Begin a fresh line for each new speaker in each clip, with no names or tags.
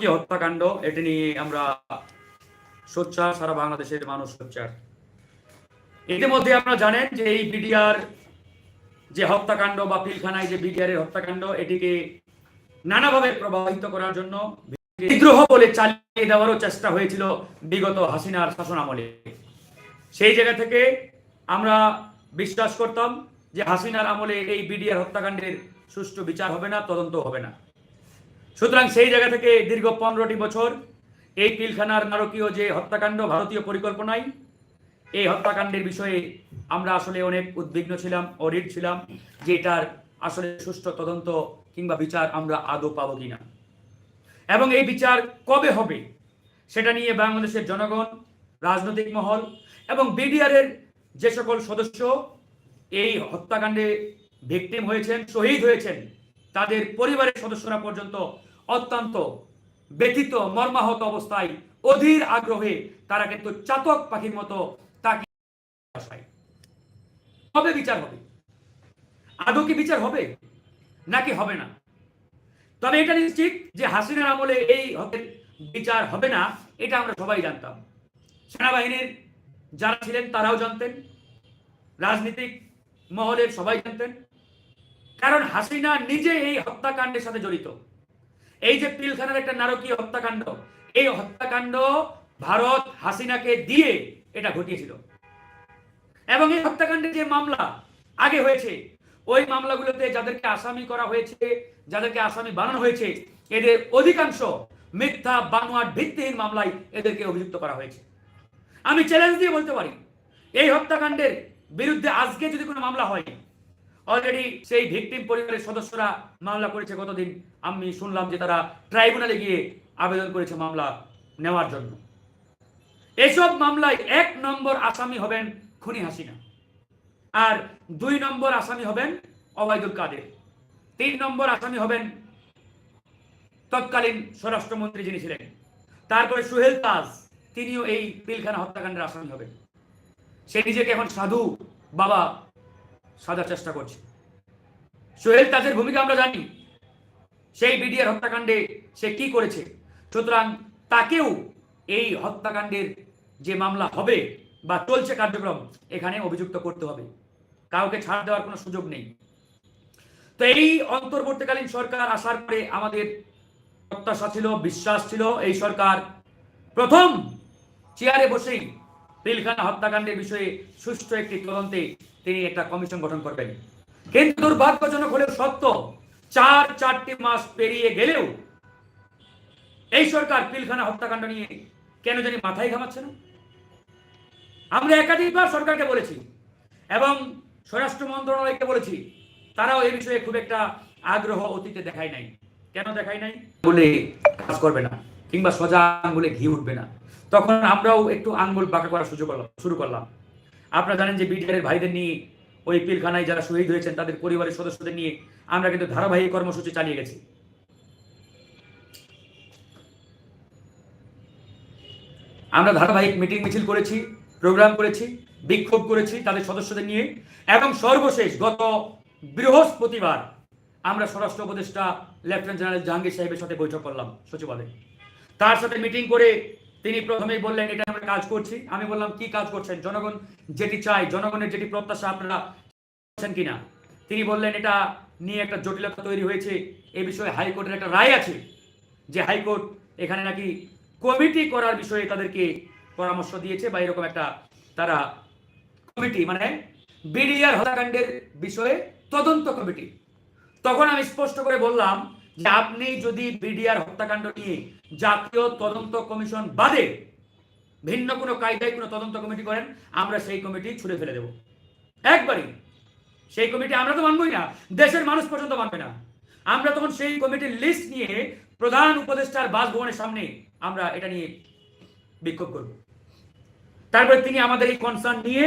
নারকীয় হত্যাকাণ্ড? এটি নিয়ে আমরা সোচ্চার, সারা বাংলাদেশের মানুষ সোচ্চার। ইতিমধ্যে আপনারা জানেন যে এই বিডিআর যে হত্যাকাণ্ড বা পিলখানায় যে বিডিআর এর হত্যাকাণ্ড, এটিকে নানাভাবে প্রভাবিত করার জন্য বিদ্রোহ বলে চালিয়ে দেওয়ারও চেষ্টা হয়েছিল বিগত হাসিনার শাসন আমলে সেই জায়গা থেকে আমরা বিশ্বাস করতাম যে হাসিনার আমলে এই বিডিআর হত্যাকাণ্ডের সুষ্ঠু বিচার হবে না তদন্ত হবে না। সুতরাং সেই জায়গা থেকে দীর্ঘ পনেরোটি বছর এই পিলখানার নারকীয় যে হত্যাকাণ্ড ভারতীয় পরিকল্পনায়, এই হত্যাকাণ্ডের বিষয়ে আমরা আসলে অনেক উদ্বিগ্ন ছিলাম অডিট ছিলাম যে এটার আসলে সুষ্ঠু তদন্ত কিংবা বিচার আমরা আদৌ পাবো কিনা। এবং এই বিচার কবে হবে সেটা নিয়ে বাংলাদেশের জনগণ, রাজনৈতিক মহল এবং বিডিআরের যে সকল সদস্য এই হত্যাকাণ্ডে ভিকটিম হয়েছেন, শহীদ হয়েছেন তাদের পরিবারের সদস্যরা পর্যন্ত অত্যন্ত ব্যথিত, মর্মাহত অবস্থায়, অধীর আগ্রহে তারা কিন্তু চাতক পাখির মতো তাকে। কবে বিচার হবে। আদৌ কি বিচার হবে? নাকি হবে না? তবে এটা নিশ্চিত যে হাসিনার আমলে এই হকের বিচার হবে না, এটা আমরা সবাই জানতাম। সেনাবাহিনীর যারা ছিলেন তারাও জানতেন, রাজনীতিক মহলের সবাই জানতেন। কারণ হাসিনা নিজে এই হত্যাকাণ্ডের সাথে জড়িত। এই যে পিলখানার একটা নারকীয় হত্যাকাণ্ড, এই হত্যাকাণ্ড ভারত হাসিনাকে দিয়ে এটা ঘটিয়েছিল। এবং এই হত্যাকাণ্ডের যে মামলা আগে হয়েছে, ওই মামলাগুলোতে যাদেরকে আসামি করা হয়েছে, যাদেরকে আসামি বানানো হয়েছে, এদের অধিকাংশ মিথ্যা, বানোয়াট ভিত্তিহীন মামলায় এদেরকে অভিযুক্ত করা হয়েছে। আমি চ্যালেঞ্জ দিয়ে বলতে পারি, এই হত্যাকাণ্ডের বিরুদ্ধে আজকে যদি কোনো মামলা হয় অলরেডি সেই ভিকটিম পরিবারের সদস্যরা মামলা করেছে গতদিন। আমি শুনলাম যে তারা ট্রাইব্যুনালে গিয়ে আবেদন করেছে মামলা নেওয়ার জন্য। এসব মামলায় এক নম্বর আসামি হবেন খুনি হাসিনা। আর দুই নম্বর আসামি হবেন অবায়দুল কাদের। তিন নম্বর আসামি হবেন তৎকালীন স্বরাষ্ট্রমন্ত্রী যিনি ছিলেন। তারপরে সুহেল তাজ, তিনিও এই পিলখানা হত্যাকাণ্ডের আসামি হবেন। সে নিজেকে এখন সাধু বাবা সাজার চেষ্টা করছে। সোহেল তাজের ভূমিকা আমরা জানি। সেই বিডিআর হত্যাকাণ্ডে সে কি করেছে? সুতরাং তাকেও এই হত্যাকাণ্ডের যে মামলা হবে বা চলছে কার্যক্রম, এখানে অভিযুক্ত করতে হবে। কাউকে ছাড় দেওয়ার কোনো সুযোগ নেই। তো এই অন্তর্বর্তীকালীন সরকার আসার পরে আমাদের প্রত্যাশা ছিল, বিশ্বাস ছিল, এই সরকার প্রথম চেয়ারে বসেই পিলখানা হত্যাকাণ্ডের বিষয়ে সুষ্ঠু একটি তদন্তে তিনি একটা কমিশন গঠন করবেন। কিন্তু দুর্ভাগ্যজনক হলেও সত্য, চার চারটি মাস পেরিয়ে গেলেও এই সরকার পিলখানা হত্যাকাণ্ড নিয়ে কেন জানি মাথায় ঘামাচ্ছে না? আমরা একাধিকবার সরকারকে বলেছি এবং স্বরাষ্ট্র মন্ত্রণালয়কে বলেছি, তারাও এই বিষয়ে খুব একটা আগ্রহ অতীতে দেখায় নাই। কেন দেখায় নাই? বলে কাজ করবে না, কিংবা সোজা আঙ্গুলে ঘি উঠবে না। তখন আমরাও একটু আঙ্গুল বাঁকা করা সুযোগ করলাম, শুরু করলাম। আপনারা জানেন যে বিডিআরের ভাইদের নিয়ে ওই পিলখানায় যারা শহীদ হয়েছেন, তাদের পরিবারের সদস্যদের নিয়ে আমরা কিন্তু ধারাবাহিক কর্মসূচি চালিয়ে গেছি। আমরা ধারাবাহিক মিটিং মিছিল করেছি, প্রোগ্রাম করেছি, বিক্ষোভ করেছি তাদের সদস্যদের নিয়ে এবং সর্বশেষ গত বৃহস্পতিবার আমরা স্বরাষ্ট্র উপদেষ্টা লেফটেন্যান্ট জেনারেল জাহাঙ্গীর সাহেবের সাথে বৈঠক করলাম সচিবালয়ে। তার সাথে মিটিং করে তিনি প্রথমেই বললেন, এটা আমরা কাজ করছি। আমি বললাম, কি কাজ করছেন? জনগণ যেটি চাই জনগণের যেটি প্রত্যাশা, আপনারা করছেন কিনা? তিনি বললেন, এটা নিয়ে একটা জটিলতা তৈরি হয়েছে। এ বিষয়ে হাইকোর্টের একটা রায় আছে যে হাইকোর্ট এখানে নাকি কমিটি করার বিষয়ে তাদেরকে পরামর্শ দিয়েছে বা এরকম একটা তারা কমিটি মানে বিডিআর হত্যাকাণ্ডের বিষয়ে তদন্ত কমিটি। তখন আমি স্পষ্ট করে বললাম আপনি যদি বিডিআর হত্যাকাণ্ড নিয়ে জাতীয় তদন্ত কমিশন বাদে ভিন্ন কোনো কায়দায় কোনো তদন্ত কমিটি করেন, আমরা সেই কমিটি ছুড়ে ফেলে দেব। একবারই। সেই কমিটি আমরা তো মানবই না, দেশের মানুষ পর্যন্ত মানবে না। আমরা তখন সেই কমিটির লিস্ট নিয়ে প্রধান উপদেষ্টার বাসভবনের সামনে আমরা এটা নিয়ে বিক্ষোভ করব। তারপরে তিনি আমাদের এই কনসার্ন নিয়ে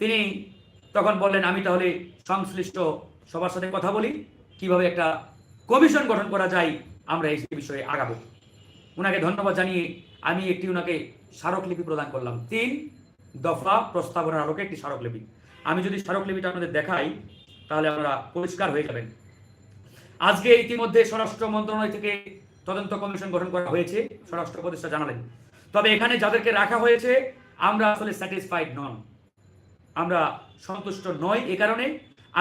তিনি তখন বললেন, আমি তাহলে সংশ্লিষ্ট সবার সাথে কথা বলি, কীভাবে একটা কমিশন গঠন করা যায়, আমরা এই বিষয়ে আগাবো। ওনাকে ধন্যবাদ জানিয়ে আমি একটি ওনাকে স্মারকলিপি প্রদান করলাম। তিন দফা প্রস্তাবনার আলোকে একটি স্মারকলিপি। আমি যদি স্মারকলিপিটা আপনাদের দেখাই, তাহলে আমরা পরিষ্কার হয়ে যাবেন। আজকে ইতিমধ্যে স্বরাষ্ট্র মন্ত্রণালয় থেকে তদন্ত কমিশন গঠন করা হয়েছে, স্বরাষ্ট্র উপদেষ্টা জানালেন। তবে এখানে যাদেরকে রাখা হয়েছে, আমরা আসলে স্যাটিসফাইড নন। আমরা সন্তুষ্ট নই এ কারণে।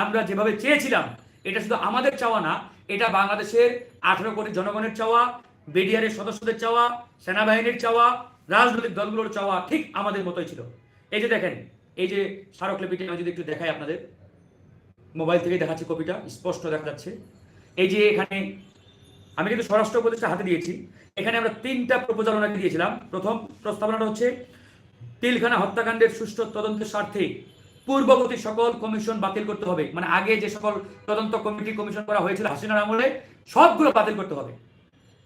আমরা যেভাবে চেয়েছিলাম এটা শুধু আমাদের চাওয়া না, এটা বাংলাদেশের আঠারো কোটি জনগণের চাওয়া, বিডিআরের সদস্যদের চাওয়া, সেনাবাহিনীর চাওয়া, রাজনৈতিক দলগুলোর চাওয়া ঠিক আমাদের মতোই ছিল। এই যে দেখেন, এই যে স্মারকলিপিটি আমি যদি একটু দেখাই আপনাদের, মোবাইল থেকে দেখাচ্ছি কপিটা, স্পষ্ট দেখা যাচ্ছে। এই যে এখানে আমি কিন্তু স্বরাষ্ট্র উপদেষ্টা হাতে দিয়েছি, এখানে আমরা তিনটা প্রপোজাল ওনাকে দিয়েছিলাম। প্রথম প্রস্তাবনাটা হচ্ছে, তিলখানা হত্যাকাণ্ডের সুষ্ঠু তদন্তের স্বার্থে পূর্ববর্তী সকল কমিশন বাতিল করতে হবে। মানে আগে যে সকল তদন্ত কমিটি কমিশন করা হয়েছিল হাসিনার আমলে, সবগুলো বাতিল করতে হবে।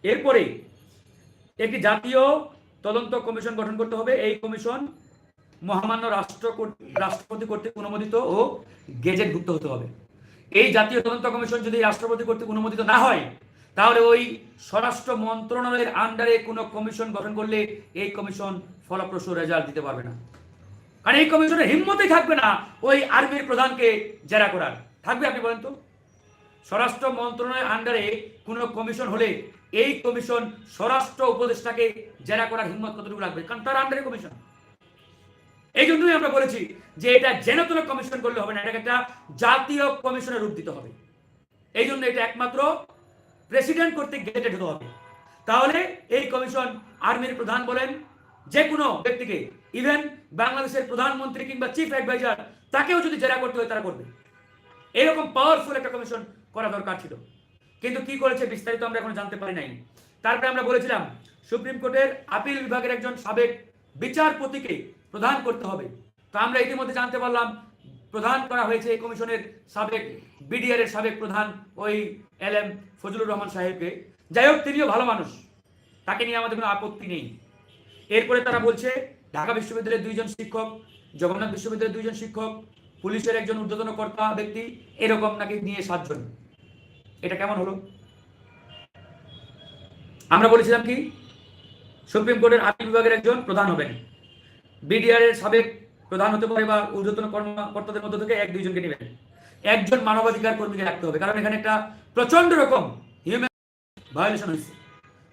এরপরে একটি জাতীয় তদন্ত কমিশন গঠন করতে হবে। এই কমিশন মহামান্য রাষ্ট্র রাষ্ট্রপতি কর্তৃক অনুমোদিত ও গেজেটভুক্ত হতে হবে। এই জাতীয় তদন্ত কমিশন যদি রাষ্ট্রপতি কর্তৃক অনুমোদিত না হয়, তাহলে ওই স্বরাষ্ট্র মন্ত্রণালয়ের আন্ডারে কোনো কমিশন গঠন করলে এই কমিশন ফলপ্রসূ রেজাল্ট দিতে পারবে না। কারণ এই কমিশনের হিম্মতই থাকবে না ওই আর্মির প্রধানকে জেরা করার। থাকবে আপনি বলেন তো? স্বরাষ্ট্র মন্ত্রণালয়ের আন্ডারে কোনো কমিশন হলে এই কমিশন স্বরাষ্ট্র উপদেষ্টাকে জেরা করার হিম্মত কতটুকু রাখবে? কারণ তার আন্ডারে কমিশন। এই জন্যই আমরা বলেছি যে এটা জেনতন কমিশন করলে হবে না, এটাকে একটা জাতীয় কমিশনে রূপ দিতে হবে। এই জন্য এটা একমাত্র প্রেসিডেন্ট কর্তৃক গেজেটেড হতে হবে। তাহলে এই কমিশন আর্মির প্রধান বলেন যে কোনো ব্যক্তিকে ইভেন বাংলাদেশের প্রধানমন্ত্রী কিংবা চিফ অ্যাডভাইজার তাকেও যদি জেরা করতে হয়, তারা করবে। এরকম পাওয়ারফুল একটা কমিশন করা দরকার ছিল। কিন্তু কি করেছে বিস্তারিত আমরা এখন জানতে পারি নাই। তারপরে আমরা বলেছিলাম, সুপ্রিম কোর্টের আপিল বিভাগের একজন সাবেক বিচারপতিকে প্রধান করতে হবে। তো আমরা ইতিমধ্যে জানতে পারলাম, প্রধান করা হয়েছে এই কমিশনের সাবেক বিডিআর এর সাবেক প্রধান ওই এল এম ফজলুর রহমান সাহেবকে। যাই হোক, তিনিও ভালো মানুষ। তাকে নিয়ে আমাদের কোনো আপত্তি নেই। এরপরে তারা বলছে, ঢাকা বিশ্ববিদ্যালয়ের দুইজন শিক্ষক, জগন্নাথ বিশ্ববিদ্যালয়ের দুইজন শিক্ষক, পুলিশের একজন ঊর্ধ্বতন কর্তা ব্যক্তি, এরকম নাকি নিয়ে সাতজন। এটা কেমন হলো? আমরা বলেছিলাম কি, সুপ্রিম কোর্টের আপিল বিভাগের একজন প্রধান হবেন। বিডিআর এর সাবেক প্রধান হতে পারে বা ঊর্ধ্বতন কর্মকর্তাদের মধ্য থেকে এক দুইজনকে নেবেন। একজন মানবাধিকার কর্মীকে রাখতে হবে, কারণ এখানে একটা প্রচণ্ড রকম হিউম্যান ভায়োলেশন হয়েছে।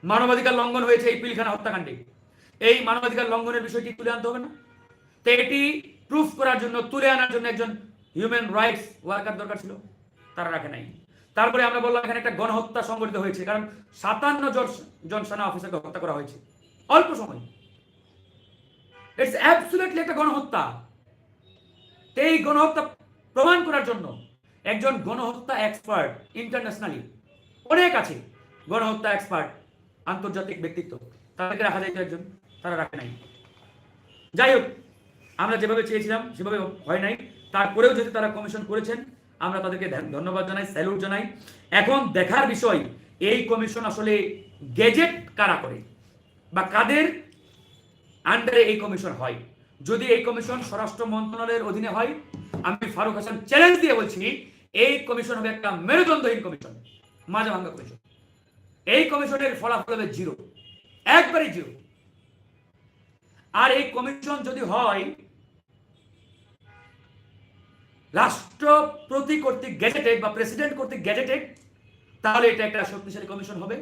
মানবাধিকার লঙ্ঘন হয়েছে এই পিলখানা হত্যাকাণ্ডে। এই মানবাধিকার লঙ্ঘনের বিষয়টি তুলে আনতে হবে না? তো এটি প্রুফ করার জন্য, তুলে আনার জন্য একজন হিউম্যান রাইটস ওয়ার্কার দরকার ছিল, তারা রাখে নাই। তারপরে আমরা বললাম এখানে একটা গণহত্যা সংঘটিত হয়েছে, কারণ সাতান্ন জন সেনা অফিসারকে হত্যা করা হয়েছে, অল্প সময়। ইটস অ্যাবসুলেটলি একটা গণহত্যা। এই গণহত্যা প্রমাণ করার জন্য একজন গণহত্যা এক্সপার্ট ইন্টারন্যাশনালি অনেক আছে, গণহত্যা এক্সপার্ট আন্তর্জাতিক ব্যক্তিত্ব, তাদেরকে রাখা যায় একজন। তারা রাখে নাই। যাই হোক, আমরা যেভাবে চেয়েছিলাম, সেভাবে হয় নাই। তারপরেও যদি তারা কমিশন করেছেন, আমরা তাদেরকে ধন্যবাদ জানাই স্যালুট জানাই। এখন দেখার বিষয়, এই কমিশন আসলে গেজেট কারা করে? বা কাদের আন্ডারে এই কমিশন হয়? যদি এই কমিশন স্বরাষ্ট্র মন্ত্রণালয়ের অধীনে হয়, আমি ফারুক হাসান চ্যালেঞ্জ দিয়ে বলছি, এই কমিশন হবে একটা মেরুদণ্ডহীন কমিশন মাজা ভাঙ্গা কমিশন এই কমিশনের ফলাফল হবে জিরো একবারে জিরো আর এই কমিশন যদি হয় রাষ্ট্রপতি কর্তৃক গ্যাজেটেড বা প্রেসিডেন্ট কর্তৃক গ্যাজেটেড তাহলে এটা একটা শক্তিশালী কমিশন হবে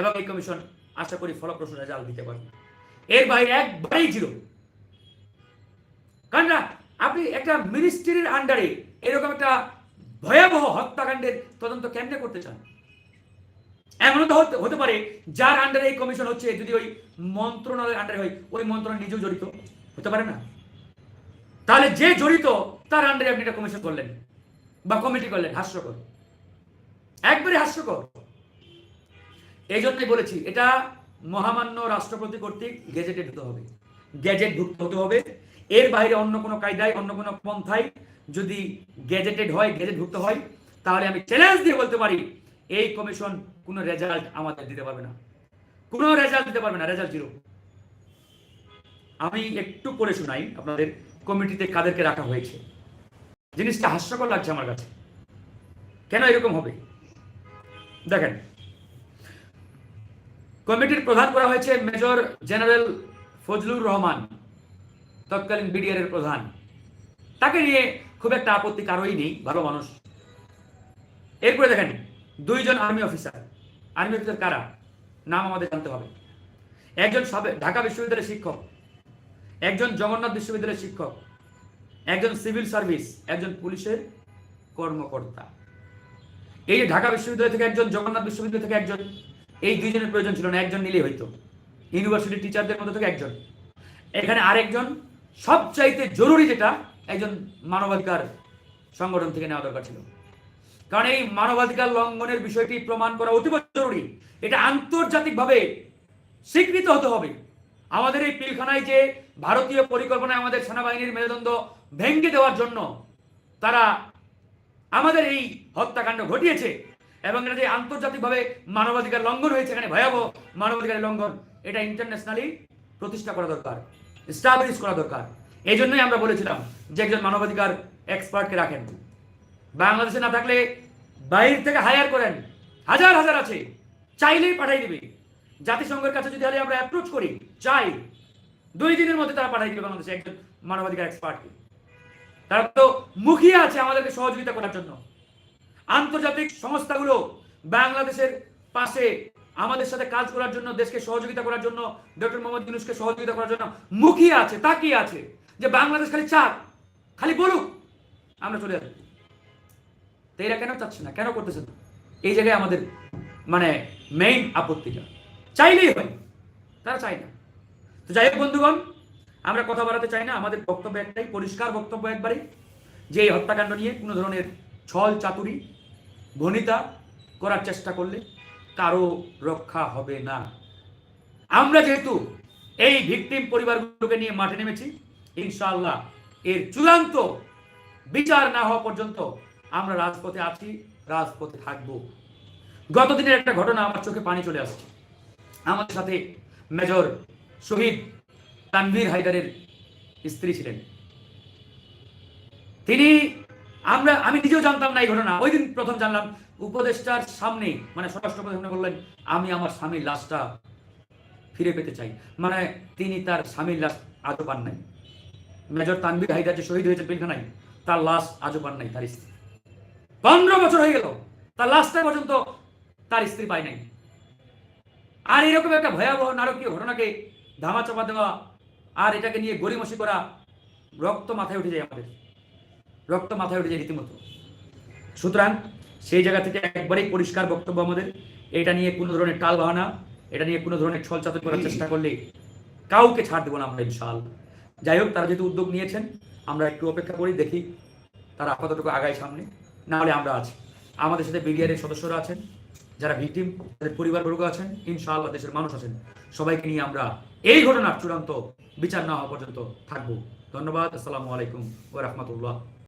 এবং এই কমিশন আশা করি ফলপ্রসূ রেজাল্ট দিতে পারবে। এর বাইরে একবারেই জিরো কারণ না, আপনি একটা মিনিস্ট্রির আন্ডারে এরকম একটা ভয়াবহ হত্যাকাণ্ডের তদন্ত কেমনে করতে চান? এমনও তো হতে- পারে, যার আন্ডারে এই কমিশন হচ্ছে, যদি ওই মন্ত্রণালয়ের আন্ডারে হয়, ওই মন্ত্রণালয় নিজেও জড়িত। হতে পারে না? তাহলে যে জড়িত, তার আন্ডারে আপনি একটা কমিশন করলেন, বা কমিটি করলেন, হাস্যকর। একবারে হাস্যকর। এই জন্যই বলেছি, এটা মহামান্য রাষ্ট্রপতি কর্তৃক গেজেটেড হতে হবে। গ্যাজেট ভুক্ত হতে হবে। এর বাইরে অন্য কোনো কায়দায়, অন্য কোনো পন্থায় যদি গ্যাজেটেড হয় গেজেট ভুক্ত হয়, তাহলে আমি চ্যালেঞ্জ দিয়ে বলতে পারি এই কমিশন কোনো রেজাল্ট আমাদের দিতে পারবে না। কোনো রেজাল্ট দিতে পারবে না, রেজাল্ট জিরো। আমি একটু পড়ে শোনাই, আপনাদের কমিটিতে কাদেরকে রাখা হয়েছে। জিনিসটা হাস্যকর লাগছে আমার কাছে। কেন এরকম হবে? দেখেন, কমিটির প্রধান করা হয়েছে মেজর জেনারেল ফজলুর রহমান, তৎকালীন বিডিআর এর প্রধান। তাকে নিয়ে খুব একটা আপত্তি কারোই নেই, ভালো মানুষ। এরপরে দেখেন দুইজন আর্মি অফিসার। আর্মি অফিসার কারা? নাম আমাদের জানতে হবে। একজন ঢাকা বিশ্ববিদ্যালয়ের শিক্ষক। একজন জগন্নাথ বিশ্ববিদ্যালয়ের শিক্ষক। একজন সিভিল সার্ভিস, একজন পুলিশের কর্মকর্তা। এই যে ঢাকা বিশ্ববিদ্যালয় থেকে একজন, জগন্নাথ বিশ্ববিদ্যালয় থেকে একজন, এই দুইজনের প্রয়োজন ছিল না, একজন নিলেই হইতো। ইউনিভার্সিটি টিচারদের মধ্যে থেকে একজন। এখানে আরেকজন, সবচাইতে জরুরি যেটা, একজন মানবাধিকার সংগঠন থেকে নেওয়া দরকার ছিল। কারণ এই মানবাধিকার লঙ্ঘনের বিষয়টি প্রমাণ করা অতীব জরুরি। এটা আন্তর্জাতিকভাবে স্বীকৃত হতে হবে। আমাদের এই পিলখানায় যে ভারতীয় পরিকল্পনায় আমাদের সেনাবাহিনীর মেরুদণ্ড ভেঙে দেওয়ার জন্য তারা আমাদের এই হত্যাকাণ্ড ঘটিয়েছে এবং এটা যে আন্তর্জাতিকভাবে মানবাধিকার লঙ্ঘন হয়েছে, এখানে ভয়াবহ মানবাধিকার লঙ্ঘন, এটা ইন্টারন্যাশনালি প্রতিষ্ঠা করা দরকার স্টাবলিশ করা দরকার। এই জন্যই আমরা বলেছিলাম যে একজন মানবাধিকার এক্সপার্টকে রাখেন। বাংলাদেশে না থাকলে বাইরে থেকে হায়ার করেন। হাজার হাজার আছে। চাইলেই পাঠাই দিবে। জাতিসংঘের কাছে যদি আমরা অ্যাপ্রোচ করি, চাই। দুই দিনের মধ্যে তারা পাঠাই দিবে বাংলাদেশে একজন মানবাধিকার এক্সপার্টকে তারা তো মুখিয়ে আছে আমাদেরকে সহযোগিতা করার জন্য। আন্তর্জাতিক সংস্থাগুলো বাংলাদেশের পাশে আমাদের সাথে কাজ করার জন্য, দেশকে সহযোগিতা করার জন্য, ডক্টর মোহাম্মদ ইউনুসকে সহযোগিতা করার জন্য মুখিয়ে আছে, তাকিয়ে আছে যে বাংলাদেশ খালি চাক, খালি বলুক, আমরা চলে আসব তো এরা কেন চাচ্ছে না? কেন করতেছে না এই জায়গায় আমাদের মানে মেইন আপত্তিটা। চাইলেই হয়, তারা চায় না। তো যাই হোক বন্ধুগণ, আমরা কথা বাড়াতে চাই না। আমাদের বক্তব্য একটাই, পরিষ্কার বক্তব্য একবারই, যে এই হত্যাকাণ্ড নিয়ে কোনো ধরনের ছল চাতুরি, ভনিতা করার চেষ্টা করলে কারও রক্ষা হবে না। আমরা যেহেতু এই ভিকটিম পরিবারগুলোকে নিয়ে মাঠে নেমেছি, ইনশাআল্লাহ এর চূড়ান্ত বিচার না হওয়া পর্যন্ত আমরা রাজপথে আছি, রাজপথে থাকব। গতদিনের একটা ঘটনা আমার চোখে পানি চলে আসছে। আমাদের সাথে মেজর শহীদ তানভীর হায়দারের স্ত্রী ছিলেন। তিনি, আমরা, আমি নিজেও জানতাম না এই ঘটনা। ওই দিন প্রথম জানলাম, উপদেষ্টার সামনে মানে স্বরাষ্ট্র বললেন, আমি আমার স্বামীর লাশটা ফিরে পেতে চাই। মানে তিনি তার স্বামীর লাশ আজও পান নাই। মেজর তানভীর হায়দার যে শহীদ হয়েছে পিলখানায়, তার লাশ আজও পান নাই তার স্ত্রী। পনেরো বছর হয়ে গেল, তার লাশটা পর্যন্ত তার স্ত্রী পায় নাই। আর এরকম একটা ভয়াবহ নারকীয় ঘটনাকে ধামাচাপা দেওয়া আর এটাকে নিয়ে গড়িমসি করা রক্ত মাথায় উঠে যায় আমাদের। রক্ত মাথায় উঠে যায় রীতিমতো। সুতরাং সেই জায়গা থেকে একবারেই পরিষ্কার বক্তব্য আমাদের। এটা নিয়ে কোনো ধরনের টাল বাহানা, এটা নিয়ে কোনো ধরনের ছলচাতুর করার চেষ্টা করলে কাউকে ছাড় দেবো না আমরা ইনশাল। যাই হোক, তারা যেহেতু উদ্যোগ নিয়েছেন, আমরা একটু অপেক্ষা করি, দেখি তারা কতটুকু আগায় সামনে। না হলে আমরা আছি। আমাদের সাথে বিডিআরের সদস্যরা আছেন, যারা ভিকটিম তাদের পরিবারবর্গ আছেন, ইনশাআল্লাহ দেশের মানুষ আছেন। সবাইকে নিয়ে আমরা এই ঘটনার চূড়ান্ত বিচার না হওয়া পর্যন্ত থাকব। ধন্যবাদ, আসসালামু আলাইকুম ও রাহমাতুল্লাহ।